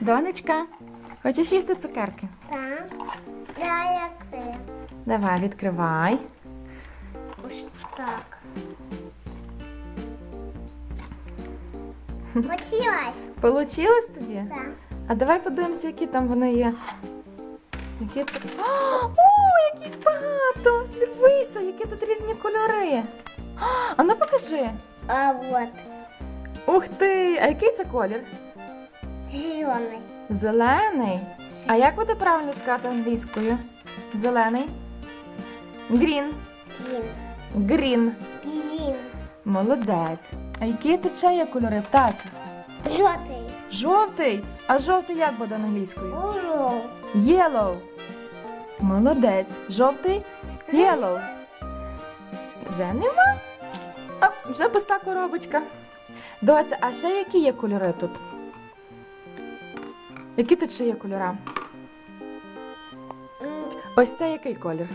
Донечка, хочеш їсти цукерки? Так. Да, як ти. Давай, відкривай. Ось так. Почилась? Получилось тобі? Так. А давай подивимося, які там вони є. Які це. О, о, яких багато! Дивися, які тут різні кольори. А, А ну покажи. А от Ух ти! А який це колір? зелений. Зелений. А як буде правильно сказати англійською? Зелений. Грін. Грін. Він. Молодець. А які ще є кольори птаса? Жовтий. Жовтий. А жовтий як буде англійською? Уров. Yellow. Молодець. Жовтий. Yellow. Вже нема. А, вже пуста коробочка. Доця, а ще які є кольори тут? Які тут ще є кольора? Ось це який колір?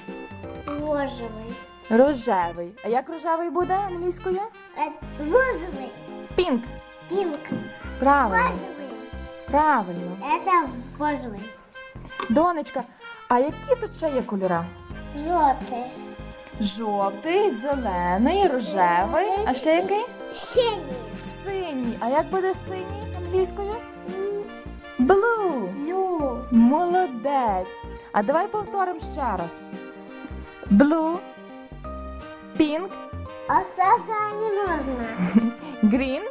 Розовий. Рожевий. А як рожевий буде англійською? Е, Розовий. Пінк. Пінк. Правильно. Розовий. Правильно. Это розовий. Донечка, а які тут ще є кольора? Жовтий. Жовтий, зелений, рожевий. А ще який? Синій. Синій. А як буде синій англійською? Blue. Ну. Молодець. А давай повторимо ще раз. Blue, pink, А це це не можна. green,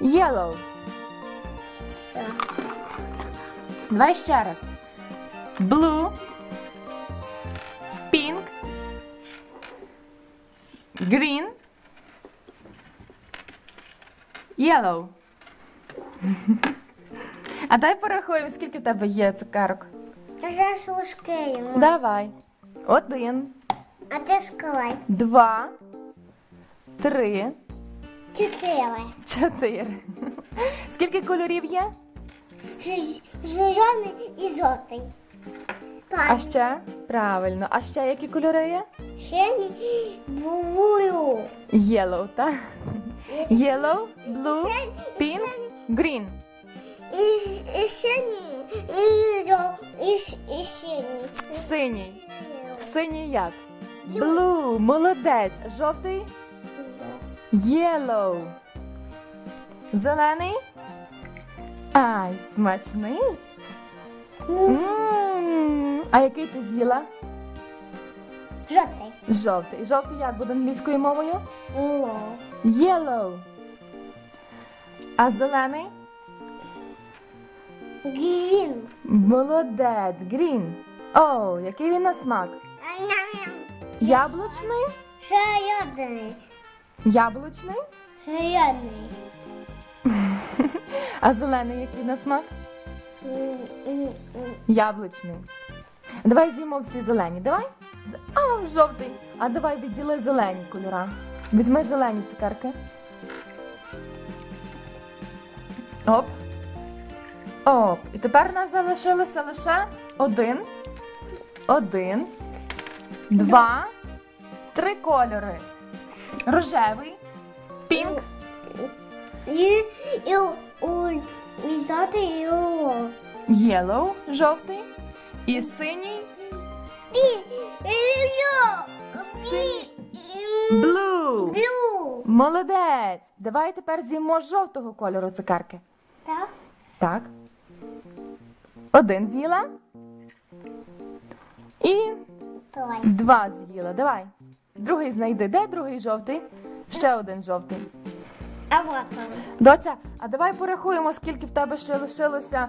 yellow. Все. Давай ще раз. Blue, green, yellow. А дай порахуємо, скільки в тебе є цукерок. Шушки йому. Давай. Один, А ти скалай. два, три, Чотири. чотири. Скільки кольорів є? Ж- Зелений і жовтий. А ще? Правильно. А ще які кольори є? Синій, блю. Yellow, так? Yellow, blue, pink, green. І, і синій, і і, і синій. Синій. Синій як? Blue, молодець. Жовтий? Yellow. Зелений? Ай, смачний. М, А який ти з'їла? Жовтий. Жовтий. Жовтий як буде англійською мовою? Yellow. А зелений? Грін. Молодець, green. О, який він на смак? Яблучний? Шарядний. Яблучний? Шарядний. А зелений який на смак? Яблучний. Давай з'їмо всі зелені. Давай. А, жовтий. А давай відділи зелені кольора. Візьми зелені цукерки. Оп. Оп. І тепер у нас залишилося лише один. Один. Два. Три кольори. Рожевий. Пінк. І, і, у, і жовтий, і у. Yellow. Жовтий. І синій. Пі, і Синій. Blue. блю. Молодець! Давай тепер з'їмо жовтого кольору цукерки. Так? Так. Один з'їла. І Давай. два з'їла. Давай. Другий знайди. Де другий жовтий? Ще один жовтий. А вот он. Доця, а давай порахуємо, скільки в тебе ще лишилося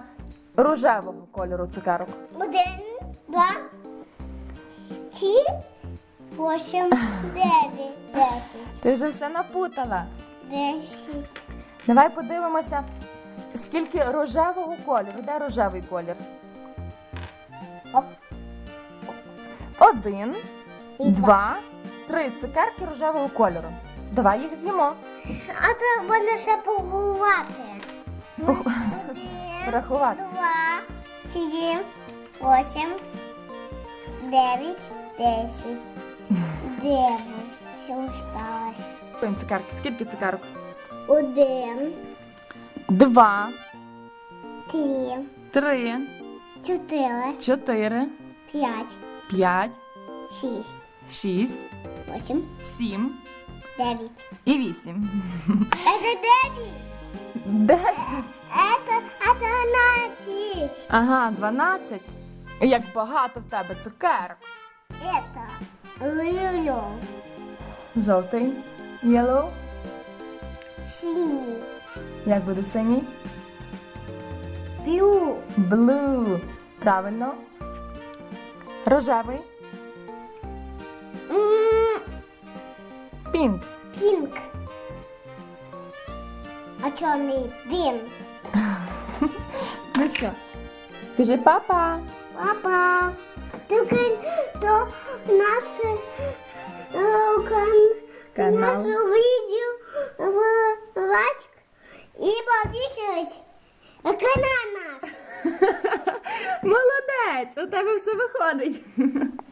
рожевого кольору цукерок. Один, два, три, восемь, дев'ять, десять, Ти вже все напутала. десять. Давай подивимося, скільки рожевого кольору. Де рожевий колір? Оп. Один, І два, три цукерки рожевого кольору. Давай їх з'їмо. А то буде ще погувати. Порахувати. Два, три, восемь, дев'ять, десять. Дев'ять. Все осталось. Цукерки. Скільки цукерок? Один, два, три, три, чотири, чотири, п'ять, п'ять, шість, шість, восемь, сім дев'ять. і вісім. Это дев'ять. Дев'ять. Это, это одиннадцать. Ага, дванадцять. Як багато в тебе цукерок. Это лило, Жовтий. Yellow. синий, Як буде синій? блю, Blue. Правильно. Рожевий. м, Pink. пинк. А чорний він. Ну що? Кажи папа. Папа, тільки то наше е, Канал. наше відео в лайк і повісить канал наш. Молодець! У тебе все виходить.